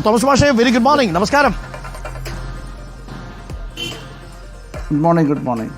Thomas മാഷെ very good morning നമസ്കാരം good morning good morning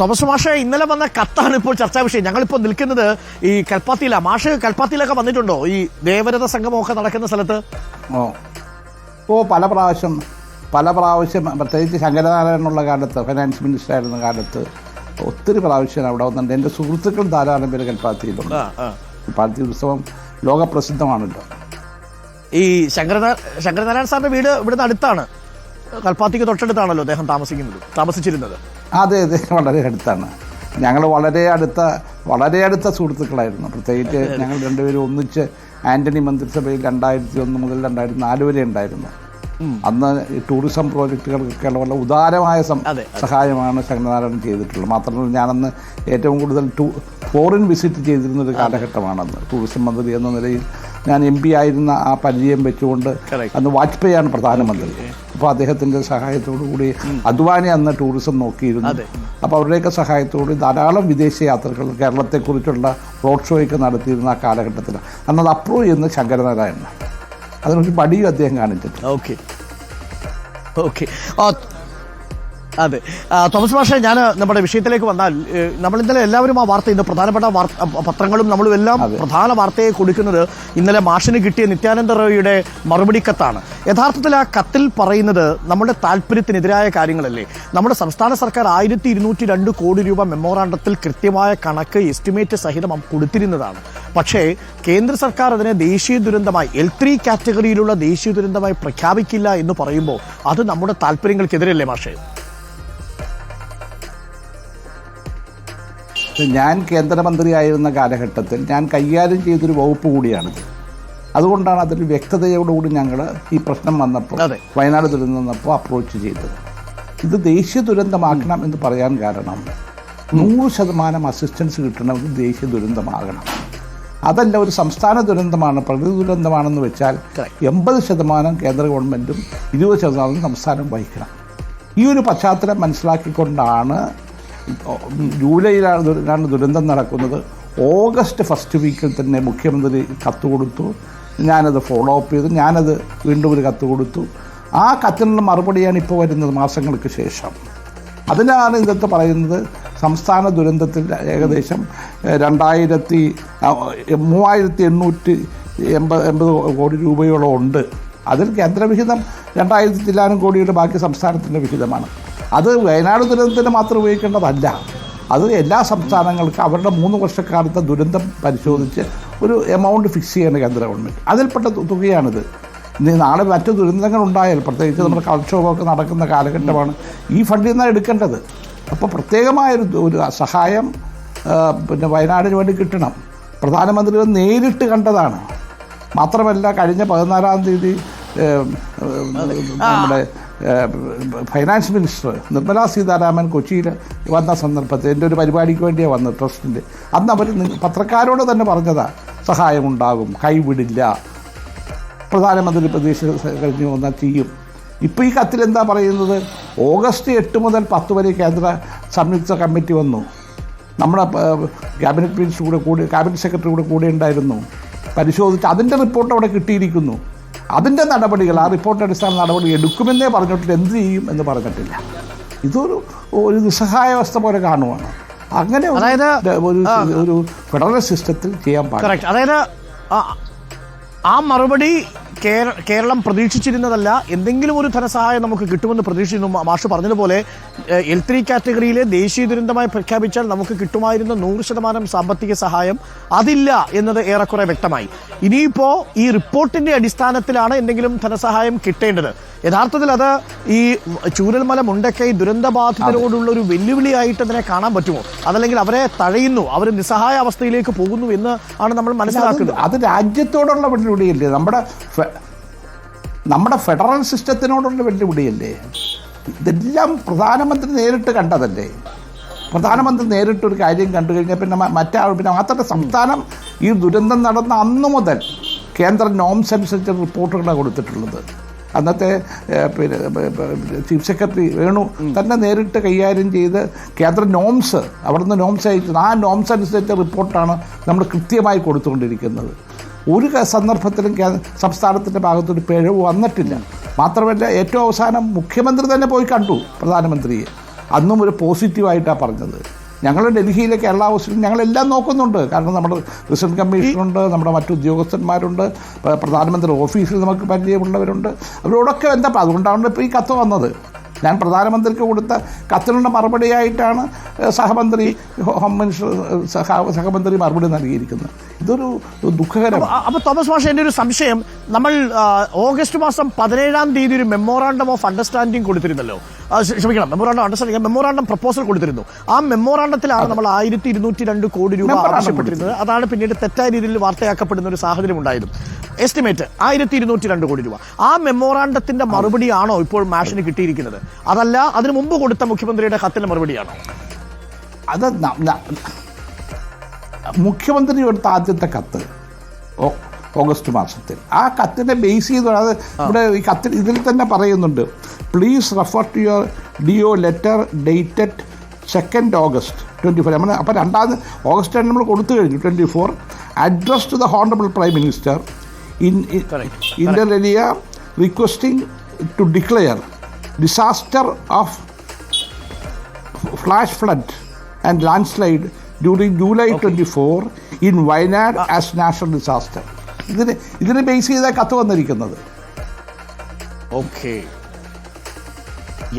Thomas മാഷെ ഇന്നലെ വന്ന കത്താണ് ഇപ്പോൾ ചർച്ചാ വിഷയം. ഞങ്ങളിപ്പോൾ നിൽക്കുന്നത് ഈ കൽപ്പാത്തിയില. മാഷ് കൽപ്പാത്തിയിലൊക്കെ വന്നിട്ടുണ്ടോ? ഈ ദേവരഥ സംഗമമൊക്കെ നടക്കുന്ന സ്ഥലത്ത്? ഓ. ഓ പല പ്രാവശ്യം പല പ്രാവശ്യം പ്രത്യേകിച്ച് ശങ്കരനാരായണനുള്ള കാലത്ത് ഫൈനാൻസ് മിനിസ്റ്റർ ആയിരുന്ന കാലത്ത് ഒത്തിരി പ്രാവശ്യം അവിടെ വന്നിട്ടുണ്ട്. എന്റെ സുഹൃത്തുക്കൾ ധാരാളം പേര് കൽപ്പാത്തിയിലുണ്ട്. ആ. ഉത്സവം ലോകപ്രസിദ്ധമാണല്ലോ. ഈ ശങ്കരനാ ശങ്കരനാരായണ സാറിന്റെ വീട് ഇവിടുന്ന് അടുത്താണ്. കൽപ്പാത്തിക്ക് തൊട്ടടുത്താണല്ലോ അദ്ദേഹം താമസിക്കുന്നത് താമസിച്ചിരുന്നത്. അതെ അതെ വളരെ അടുത്താണ്. ഞങ്ങൾ വളരെ അടുത്ത വളരെ അടുത്ത സുഹൃത്തുക്കളായിരുന്നു. പ്രത്യേകിച്ച് ഞങ്ങൾ രണ്ടുപേരും ഒന്നിച്ച് ആന്റണി മന്ത്രിസഭയിൽ രണ്ടായിരത്തി ഒന്ന് മുതൽ രണ്ടായിരത്തി നാല് വരെ ഉണ്ടായിരുന്നു. അന്ന് ഈ ടൂറിസം പ്രോജക്റ്റുകൾക്കൊക്കെയുള്ള വളരെ ഉദാരമായ സഹായമാണ് ശങ്കരനാരായണൻ ചെയ്തിട്ടുള്ളത്. മാത്രമല്ല ഞാനന്ന് ഏറ്റവും കൂടുതൽ ടൂ ഫോറിൻ വിസിറ്റ് ചെയ്തിരുന്ന ഒരു കാലഘട്ടമാണന്ന്. ടൂറിസം മന്ത്രി എന്ന നിലയിൽ ഞാൻ എം പി ആയിരുന്ന ആ പരിചയം വെച്ചുകൊണ്ട് അന്ന് വാജ്പേയിയാണ് പ്രധാനമന്ത്രി. അപ്പോൾ അദ്ദേഹത്തിന്റെ സഹായത്തോടു കൂടി അദ്വാനി അന്ന് ടൂറിസം നോക്കിയിരുന്നു. അപ്പോൾ അവരുടെയൊക്കെ സഹായത്തോടെ ധാരാളം വിദേശ യാത്രകൾ കേരളത്തെക്കുറിച്ചുള്ള റോഡ് ഷോയൊക്കെ നടത്തിയിരുന്ന ആ കാലഘട്ടത്തിൽ അന്നത് അപ്രൂവ് ചെയ്യുന്ന ശങ്കരനാരായണ അതിനൊരു പടിയും അദ്ദേഹം കാണിച്ചിട്ടുണ്ട് ഓക്കെ. ഓക്കെ. അതെ. തോമസ് മാഷെ ഞാൻ നമ്മുടെ വിഷയത്തിലേക്ക് വന്നാൽ നമ്മൾ ഇന്നലെ എല്ലാവരും ആ വാർത്ത ഇന്ന് പ്രധാനപ്പെട്ട പത്രങ്ങളും നമ്മളും എല്ലാം പ്രധാന വാർത്തയെ കൊടുക്കുന്നത് ഇന്നലെ മാഷിന് കിട്ടിയ നിത്യാനന്ദ റോയിയുടെ മറുപടി കത്താണ്. യഥാർത്ഥത്തിൽ ആ കത്തിൽ പറയുന്നത് നമ്മുടെ താല്പര്യത്തിനെതിരായ കാര്യങ്ങളല്ലേ. നമ്മുടെ സംസ്ഥാന സർക്കാർ ആയിരത്തി ഇരുന്നൂറ്റി രണ്ട് കോടി രൂപ മെമ്മോറാണ്ടത്തിൽ കൃത്യമായ കണക്ക് എസ്റ്റിമേറ്റ് സഹിതം കൊടുത്തിരുന്നതാണ്. പക്ഷേ കേന്ദ്ര സർക്കാർ അതിനെ ദേശീയ ദുരന്തമായി എൽ ത്രീ കാറ്റഗറിയിലുള്ള ദേശീയ ദുരന്തമായി പ്രഖ്യാപിക്കില്ല എന്ന് പറയുമ്പോൾ അത് നമ്മുടെ താല്പര്യങ്ങൾക്കെതിരല്ലേ മാഷേ? ഞാൻ കേന്ദ്രമന്ത്രിയായിരുന്ന കാലഘട്ടത്തിൽ ഞാൻ കൈകാര്യം ചെയ്തൊരു വകുപ്പ് കൂടിയാണ് അതുകൊണ്ടാണ് അതിൽ വ്യക്തതയോടുകൂടി ഞങ്ങൾ ഈ പ്രശ്നം വന്നപ്പോൾ. വയനാട് ദുരന്തം വന്നപ്പോൾ അപ്രോച്ച് ചെയ്തത് ഇത് ദേശീയ ദുരന്തമാക്കണം എന്ന് പറയാൻ കാരണം നൂറ് ശതമാനം അസിസ്റ്റൻസ് കിട്ടണമെങ്കിൽ ദേശീയ ദുരന്തമാകണം അതല്ല ഒരു സംസ്ഥാന ദുരന്തമാണ് പ്രകൃതി ദുരന്തമാണെന്ന് വെച്ചാൽ. എൺപത് ശതമാനം കേന്ദ്ര ഗവൺമെന്റും ഇരുപത് ശതമാനം സംസ്ഥാനം വഹിക്കണം ഈ ഒരു പശ്ചാത്തലം മനസ്സിലാക്കിക്കൊണ്ടാണ് ജൂലൈയിലാണ് ദുര- ദുരന്തം നടക്കുന്നത്. ഓഗസ്റ്റ് ഫസ്റ്റ് വീക്കിൽ തന്നെ മുഖ്യമന്ത്രി കത്ത് കൊടുത്തു. ഞാനത് ഫോളോ അപ്പ് ചെയ്തു. ഞാനത് വീണ്ടും ഒരു കത്ത് കൊടുത്തു. ആ കത്തിനുള്ള മറുപടിയാണ് ഇപ്പോൾ വരുന്നത് മാസങ്ങൾക്ക് ശേഷം. അതിനാണ് ഇതൊക്കെ പറയുന്നത് സംസ്ഥാന ദുരന്തത്തിൽ ഏകദേശം രണ്ടായിരത്തി മൂവായിരത്തി എണ്ണൂറ്റി എൺപത് എൺപത് കോടി രൂപയോളം ഉണ്ട്. അതിൽ കേന്ദ്രവിഹിതം രണ്ടായിരത്തി ചില്ലാനും കോടിയുടെ ബാക്കി സംസ്ഥാനത്തിന്റെ വിഹിതമാണ്. അത് വയനാട് ദുരന്തത്തിന് മാത്രം ഉപയോഗിക്കേണ്ടതല്ല. അത് എല്ലാ സംസ്ഥാനങ്ങൾക്കും അവരുടെ മൂന്ന് വർഷക്കാലത്തെ ദുരന്തം പരിശോധിച്ച് ഒരു എമൗണ്ട് ഫിക്സ് ചെയ്യുന്ന കേന്ദ്ര ഗവൺമെന്റ് അതിൽപ്പെട്ട തുകയാണിത്. ഇനി നാളെ മറ്റ് ദുരന്തങ്ങൾ ഉണ്ടായാൽ പ്രത്യേകിച്ച് നമ്മുടെ കളക്ഷോഭമൊക്കെ നടക്കുന്ന കാലഘട്ടമാണ് ഈ ഫണ്ടിൽ നിന്നാണ് എടുക്കേണ്ടത്. അപ്പോൾ പ്രത്യേകമായൊരു ഒരു സഹായം പിന്നെ വയനാടിന് വേണ്ടി കിട്ടണം. പ്രധാനമന്ത്രി നേരിട്ട് കണ്ടതാണ്. മാത്രമല്ല കഴിഞ്ഞ പതിനാലാം തീയതി നമ്മുടെ ഫൈനാൻസ് മിനിസ്റ്റർ നിർമ്മലാ സീതാരാമൻ കൊച്ചിയിൽ വന്ന സന്ദർഭത്തിൽ എന്റെ ഒരു പരിപാടിക്ക് വേണ്ടിയാണ് വന്നത് ട്രസ്റ്റിന്റെ. അന്ന് അവർ പത്രക്കാരോട് തന്നെ പറഞ്ഞതാ സഹായമുണ്ടാകും കൈവിടില്ല. പ്രധാനമന്ത്രി പ്രതീക്ഷ കഴിഞ്ഞ് വന്നാൽ ചെയ്യും. ഇപ്പോൾ ഈ കത്തിൽ എന്താ പറയുന്നത്? ഓഗസ്റ്റ് എട്ട് മുതൽ പത്ത് വരെ കേന്ദ്ര സംയുക്ത കമ്മിറ്റി വന്നു. നമ്മുടെ ക്യാബിനറ്റ് മിനിസ്റ്റർ കൂടെ കൂടി ക്യാബിനറ്റ് സെക്രട്ടറി കൂടെ കൂടെ ഉണ്ടായിരുന്നു. പരിശോധിച്ച് അതിന്റെ റിപ്പോർട്ട് അവിടെ കിട്ടിയിരിക്കുന്നു. അതിന്റെ നടപടികൾ ആ റിപ്പോർട്ട് അടിസ്ഥാന നടപടി എടുക്കുമെന്നേ പറഞ്ഞിട്ടില്ല എന്ത് ചെയ്യും എന്ന് പറഞ്ഞിട്ടില്ല. ഇതൊരു ഒരു നിസ്സഹായാവസ്ഥ പോലെ കാണുവാണ്. അങ്ങനെ അതായത്, ഒരു ഒരു ഫെഡറൽ സിസ്റ്റത്തിൽ ചെയ്യാൻ പാടില്ല. അതായത് ആ- മറുപടി കേരളം പ്രതീക്ഷിച്ചിരുന്നതല്ല. എന്തെങ്കിലും ഒരു ധനസഹായം നമുക്ക് കിട്ടുമെന്ന് പ്രതീക്ഷിച്ചിരുന്നു. മാഷ് പറഞ്ഞതുപോലെ എൽ ത്രീ കാറ്റഗറിയിലെ ദേശീയ ദുരന്തമായി പ്രഖ്യാപിച്ചാൽ നമുക്ക് കിട്ടുമായിരുന്ന നൂറ് ശതമാനം സാമ്പത്തിക സഹായം അതില്ല എന്നത് ഏറെക്കുറെ വ്യക്തമായി. ഇനിയിപ്പോ ഈ റിപ്പോർട്ടിന്റെ അടിസ്ഥാനത്തിലാണ് എന്തെങ്കിലും ധനസഹായം കിട്ടേണ്ടത്. യഥാർത്ഥത്തിൽ അത് ഈ ചൂരൽമല മുണ്ടക്കൈ ദുരന്തബാധിതരോടുള്ള ഒരു വെല്ലുവിളിയായിട്ട് അതിനെ കാണാൻ പറ്റുമോ? അതല്ലെങ്കിൽ അവരെ തഴയുന്നു അവർ നിസ്സഹായ അവസ്ഥയിലേക്ക് പോകുന്നു എന്ന് ആണ് നമ്മൾ മനസ്സിലാക്കുന്നത്. അത് രാജ്യത്തോടുള്ള വെല്ലുവിളിയല്ലേ? നമ്മുടെ നമ്മുടെ ഫെഡറൽ സിസ്റ്റത്തിനോടുള്ള വെല്ലുവിളിയല്ലേ? ഇതെല്ലാം പ്രധാനമന്ത്രി നേരിട്ട് കണ്ടതല്ലേ? പ്രധാനമന്ത്രി നേരിട്ടൊരു കാര്യം കണ്ടു കഴിഞ്ഞാൽ പിന്നെ മറ്റാൾ പിന്നെ മാത്രമല്ല സംസ്ഥാനം ഈ ദുരന്തം നടന്ന അന്നു മുതൽ കേന്ദ്ര നോംസ് അനുസരിച്ച് റിപ്പോർട്ടുകളാണ് കൊടുത്തിട്ടുള്ളത്. അന്നത്തെ പിന്നെ ചീഫ് സെക്രട്ടറി വേണു തന്നെ നേരിട്ട് കൈകാര്യം ചെയ്ത് കേന്ദ്ര നോംസ് അവിടുന്ന് നോംസ് അയച്ചു. ആ നോംസ് അനുസരിച്ച റിപ്പോർട്ടാണ് നമ്മൾ കൃത്യമായി കൊടുത്തുകൊണ്ടിരിക്കുന്നത്. ഒരു സന്ദർഭത്തിലും സംസ്ഥാനത്തിന്റെ ഭാഗത്തൊരു പിഴവ് വന്നിട്ടില്ല. മാത്രമല്ല ഏറ്റവും അവസാനം മുഖ്യമന്ത്രി തന്നെ പോയി കണ്ടു പ്രധാനമന്ത്രിയെ. അന്നും ഒരു പോസിറ്റീവായിട്ടാണ് പറഞ്ഞത്. ഞങ്ങൾ ഡൽഹിയിലെ കേരള ഹൗസിൽ ഞങ്ങളെല്ലാം നോക്കുന്നുണ്ട്. കാരണം നമ്മുടെ റിസർച്ച് കമ്മീഷനുണ്ട് നമ്മുടെ മറ്റു ഉദ്യോഗസ്ഥന്മാരുണ്ട് പ്രധാനമന്ത്രി ഓഫീസിൽ നമുക്ക് പരിചയമുള്ളവരുണ്ട്. അവരോടൊക്കെ എന്താ അതുകൊണ്ടാണ് ഇപ്പോൾ ഈ കത്ത് വന്നത്. ഞാൻ പ്രധാനമന്ത്രിക്ക് കൊടുത്ത കത്തിനുള്ള മറുപടിയായിട്ടാണ് സഹമന്ത്രി ഹോം മിനിസ്റ്റർ സഹ സഹമന്ത്രി മറുപടി നൽകിയിരിക്കുന്നത്. ഇതൊരു ദുഃഖകരമാണ്. അപ്പോൾ അപ്പൊ തോമസ് മാഷ എന്റെ ഒരു സംശയം. നമ്മൾ ഓഗസ്റ്റ് മാസം പതിനേഴാം തീയതി ഒരു മെമ്മോറാണ്ടം ഓഫ് അണ്ടർസ്റ്റാൻഡിംഗ് കൊടുത്തിരുന്നല്ലോ. ക്ഷമിക്കണം മെമ്മോറാണ്ടം അണ്ടർസ്റ്റാൻഡിംഗ് മെമ്മോറാണ്ടം പ്രപ്പോസൽ കൊടുത്തിരുന്നു. ആ മെമ്മോറാണ്ടത്തിലാണ് നമ്മൾ ആയിരത്തി ഇരുന്നൂറ്റി രണ്ട് കോടി രൂപ ആവശ്യപ്പെട്ടിരുന്നത്. അതാണ് പിന്നീട് തെറ്റായ രീതിയിൽ വാർത്തയാക്കപ്പെടുന്ന ഒരു സാഹചര്യം ഉണ്ടായത്. എസ്റ്റിമേറ്റ് ആയിരത്തി ഇരുന്നൂറ്റി രണ്ട് കോടി രൂപ. ആ മെമ്മോറാണ്ടത്തിന്റെ മറുപടിയാണോ ഇപ്പോൾ മാഷിന് കിട്ടിയിരിക്കുന്നത്? അതല്ല അതിനു മുമ്പ് കൊടുത്ത മുഖ്യമന്ത്രിയുടെ കത്തിന്റെ മറുപടിയാണ്? അത് മുഖ്യമന്ത്രി കൊടുത്ത ആദ്യത്തെ കത്ത് ഓഗസ്റ്റ് മാസത്തിൽ. ആ കത്തിനെ ബേസ് ചെയ്ത് അത് ഇവിടെ ഈ കത്തിൽ ഇതിൽ തന്നെ പറയുന്നുണ്ട്. Please refer to your D O letter dated second August twenty four നമ്മൾ അപ്പോൾ രണ്ടാമത് ഓഗസ്റ്റ് രണ്ട് നമ്മൾ കൊടുത്തു കഴിഞ്ഞു twenty four address to the honourable prime minister in. Inter area requesting to declare disaster of flash flood and landslide during July 24 in Wayanad as national disaster. ഇതിന് ഇതിനെ base ചെയ്ത കത്ത് വന്നിരിക്കുന്നത്. ഓക്കെ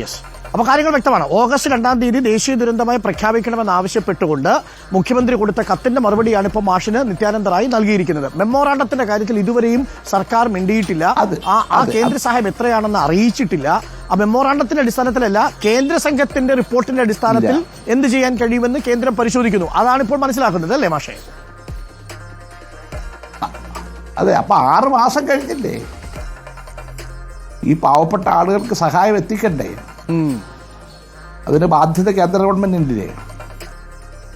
യെസ് അപ്പോൾ കാര്യങ്ങൾ വ്യക്തമാണ്. ഓഗസ്റ്റ് രണ്ടാം തീയതി ദേശീയ ദുരന്തമായി പ്രഖ്യാപിക്കണമെന്ന് ആവശ്യപ്പെട്ടുകൊണ്ട് മുഖ്യമന്ത്രി കൊടുത്ത കത്തിന്റെ മറുപടിയാണ് ഇപ്പോൾ മാഷിന് നിത്യാനന്ദ റായി നൽകിയിരിക്കുന്നത്. മെമ്മോറാണ്ടത്തിന്റെ കാര്യത്തിൽ ഇതുവരെയും സർക്കാർ മിണ്ടിയിട്ടില്ല. ആ കേന്ദ്ര സഹായം എത്രയാണെന്ന് അറിയിച്ചിട്ടില്ല. ആ മെമ്മോറാണ്ടത്തിന്റെ അടിസ്ഥാനത്തിലല്ല കേന്ദ്ര സംഘത്തിന്റെ റിപ്പോർട്ടിന്റെ അടിസ്ഥാനത്തിൽ എന്ത് ചെയ്യാൻ കഴിയുമെന്ന് കേന്ദ്രം പരിശോധിക്കുന്നു. അതാണ് ഇപ്പോൾ മനസ്സിലാക്കുന്നത് അല്ലേ മാഷേ? അതെ അപ്പൊ ആറ് മാസം കഴിഞ്ഞില്ലേ? ഈ പാവപ്പെട്ട ആളുകൾക്ക് സഹായം എത്തിക്കണ്ടേ? അതിന് ബാധ്യത കേന്ദ്ര ഗവൺമെന്റിന്റെ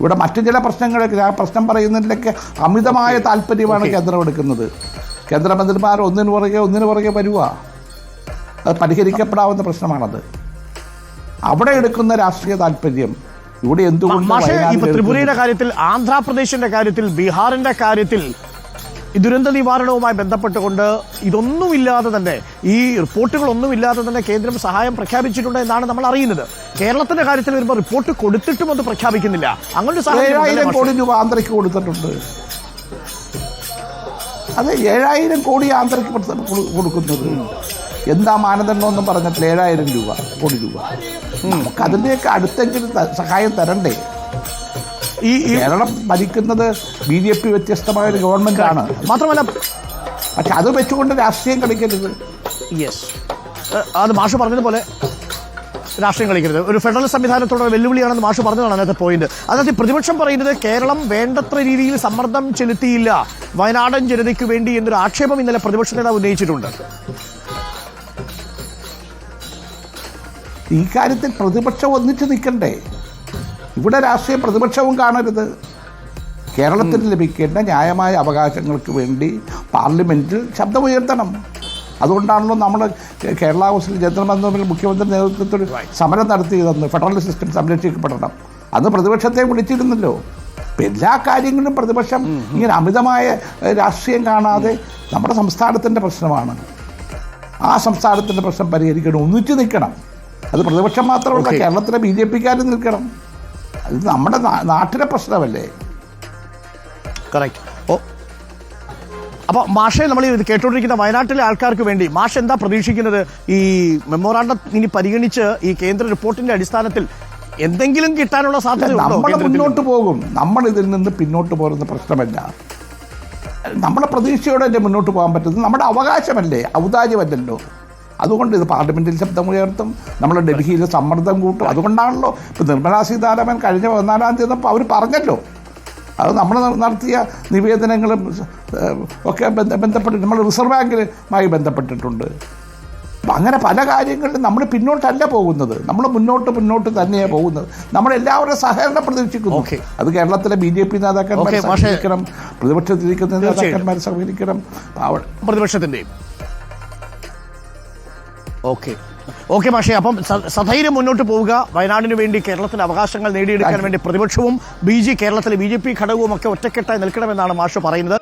ഇവിടെ മറ്റു ചില പ്രശ്നങ്ങളൊക്കെ ഞാൻ പ്രശ്നം പറയുന്നതിലൊക്കെ അമിതമായ താല്പര്യമാണ്. കേന്ദ്രം എടുക്കുന്നത്. കേന്ദ്രമന്ത്രിമാർ ഒന്നിനു പുറകെ ഒന്നിനു പുറകെ വരുക അത് പരിഹരിക്കപ്പെടാവുന്ന പ്രശ്നമാണത്. അവിടെ എടുക്കുന്ന രാഷ്ട്രീയ താല്പര്യം ഇവിടെ എന്തുകൊണ്ട് ത്രിപുരയുടെ കാര്യത്തിൽ ആന്ധ്രാപ്രദേശിന്റെ കാര്യത്തിൽ ബീഹാറിന്റെ കാര്യത്തിൽ ഈ ദുരന്ത നിവാരണവുമായി ബന്ധപ്പെട്ടുകൊണ്ട് ഇതൊന്നുമില്ലാതെ തന്നെ ഈ റിപ്പോർട്ടുകളൊന്നുമില്ലാതെ തന്നെ കേന്ദ്രം സഹായം പ്രഖ്യാപിച്ചിട്ടുണ്ട് എന്നാണ് നമ്മൾ അറിയുന്നത്. കേരളത്തിന്റെ കാര്യത്തിൽ വരുമ്പോൾ റിപ്പോർട്ട് കൊടുത്തിട്ടും അത് പ്രഖ്യാപിക്കുന്നില്ല. അങ്ങനെ സഹായം ഏഴായിരം കോടി രൂപ ആന്ധ്രയ്ക്ക് കൊടുത്തിട്ടുണ്ട്. അതെ ഏഴായിരം കോടി ആന്ധ്രയ്ക്ക് കൊടുക്കുന്നത്. എന്താ മാനദണ്ഡമൊന്നും പറഞ്ഞിട്ട് ഏഴായിരം രൂപ കോടി രൂപ. നമുക്ക് അതിന്റെയൊക്കെ അടുത്തെങ്കിലും സഹായം തരണ്ടേ? ഈ കേരളം ഭരിക്കുന്നത് ബി ജെ പി വ്യത്യസ്തമായ ഒരു ഗവൺമെന്റാണ് മാത്രമല്ല പക്ഷെ അത് വെച്ചുകൊണ്ട് രാഷ്ട്രീയം കളിക്കരുത്. യെസ് അത് മാഷ് പറഞ്ഞതുപോലെ രാഷ്ട്രീയം കളിക്കരുത്. ഒരു ഫെഡറൽ സംവിധാനത്തോടുള്ള വെല്ലുവിളിയാണെന്ന് മാഷ് പറഞ്ഞതാണ് അതിനകത്ത് പോയിന്റ് അതായത് പ്രതിപക്ഷം പറയുന്നത് കേരളം വേണ്ടത്ര രീതിയിൽ സമ്മർദ്ദം ചെലുത്തിയില്ല. വയനാടൻ ജനതയ്ക്ക് വേണ്ടി എന്നൊരു ആക്ഷേപം ഇന്നലെ പ്രതിപക്ഷ നേതാവ് ഉന്നയിച്ചിട്ടുണ്ട്. ഈ കാര്യത്തിൽ പ്രതിപക്ഷം ഒന്നിച്ച് നിൽക്കണ്ടേ? ഇവിടെ രാഷ്ട്രീയ പ്രതിപക്ഷവും കാണരുത്. കേരളത്തിന് ലഭിക്കേണ്ട ന്യായമായ അവകാശങ്ങൾക്ക് വേണ്ടി പാർലമെന്റിൽ ശബ്ദമുയർത്തണം. അതുകൊണ്ടാണല്ലോ നമ്മൾ കേരള ഹൗസിൽ ജനറൽ മുഖ്യമന്ത്രി നേതൃത്വത്തിൽ സമരം നടത്തിയതെന്ന് ഫെഡറൽ സിസ്റ്റം സംരക്ഷിക്കപ്പെടണം. അന്ന് പ്രതിപക്ഷത്തെ വിളിച്ചിരുന്നല്ലോ. എല്ലാ കാര്യങ്ങളിലും പ്രതിപക്ഷം ഇങ്ങനെ അമിതമായ രാഷ്ട്രീയം കാണാതെ നമ്മുടെ സംസ്ഥാനത്തിന്റെ പ്രശ്നമാണ്. ആ സംസ്ഥാനത്തിന്റെ പ്രശ്നം പരിഹരിക്കണം. ഒന്നിച്ച് നിൽക്കണം. അത് പ്രതിപക്ഷം മാത്രമല്ല. കേരളത്തിലെ ബി ജെ പിക്കാരും നിൽക്കണം. അത് നമ്മുടെ നാട്ടിലെ പ്രശ്നമല്ലേ? കറക്റ്റ് ഓ. അപ്പൊ മാഷെ നമ്മൾ ഇത് കേട്ടോണ്ടിരിക്കുന്ന വയനാട്ടിലെ ആൾക്കാർക്ക് വേണ്ടി മാഷ എന്താ പ്രതീക്ഷിക്കുന്നത്? ഈ മെമ്മോറാണ്ടം ഇനി പരിഗണിച്ച് ഈ കേന്ദ്ര റിപ്പോർട്ടിന്റെ അടിസ്ഥാനത്തിൽ എന്തെങ്കിലും കിട്ടാനുള്ള സാധ്യത നമ്മൾ മുന്നോട്ട് പോകും. നമ്മൾ ഇതിൽ നിന്ന് പിന്നോട്ട് പോകുന്ന പ്രശ്നമല്ല. നമ്മുടെ പ്രതീക്ഷയോടെ മുന്നോട്ട് പോകാൻ പറ്റുന്നത് നമ്മുടെ അവകാശമല്ലേ? ഔദാര്യമല്ലല്ലോ. അതുകൊണ്ട് ഇത് പാർലമെന്റിൽ ശബ്ദമുയർത്തും നമ്മൾ ഡൽഹിയിൽ സമ്മർദ്ദം കൂട്ടും. അതുകൊണ്ടാണല്ലോ ഇപ്പോൾ നിർമ്മലാ സീതാരാമൻ കഴിഞ്ഞ പതിനാലാം തീയതി അവർ പറഞ്ഞല്ലോ. അത് നമ്മൾ നടത്തിയ നിവേദനങ്ങളും ഒക്കെ ബന്ധ ബന്ധപ്പെട്ട് നമ്മൾ റിസർവ് ബാങ്കുമായി ബന്ധപ്പെട്ടിട്ടുണ്ട്. അപ്പം അങ്ങനെ പല കാര്യങ്ങളിലും നമ്മൾ പിന്നോട്ടല്ല പോകുന്നത്. നമ്മൾ മുന്നോട്ട് മുന്നോട്ട് തന്നെയാണ് പോകുന്നത്. നമ്മൾ എല്ലാവരുടെ സഹകരണം പ്രതീക്ഷിക്കുന്നു. അത് കേരളത്തിലെ ബി ജെ പി നേതാക്കന്മാരെ സഹകരിക്കണം. പ്രതിപക്ഷത്തിരിക്കുന്ന നേതാക്കന്മാരെ സഹകരിക്കണം. പ്രതിപക്ഷത്തിന്റെയും. ഓക്കെ ഓക്കെ പക്ഷേ അപ്പം സധൈര്യം മുന്നോട്ട് പോവുക. വയനാടിന് വേണ്ടി കേരളത്തിന് അവകാശങ്ങൾ നേടിയെടുക്കാൻ വേണ്ടി പ്രതിപക്ഷവും ബി ജെ കേരളത്തിലെ ബി ജെ പി ഘടകവും ഒക്കെ ഒറ്റക്കെട്ടായി നിൽക്കണമെന്നാണ് മാഷ് പറയുന്നത്.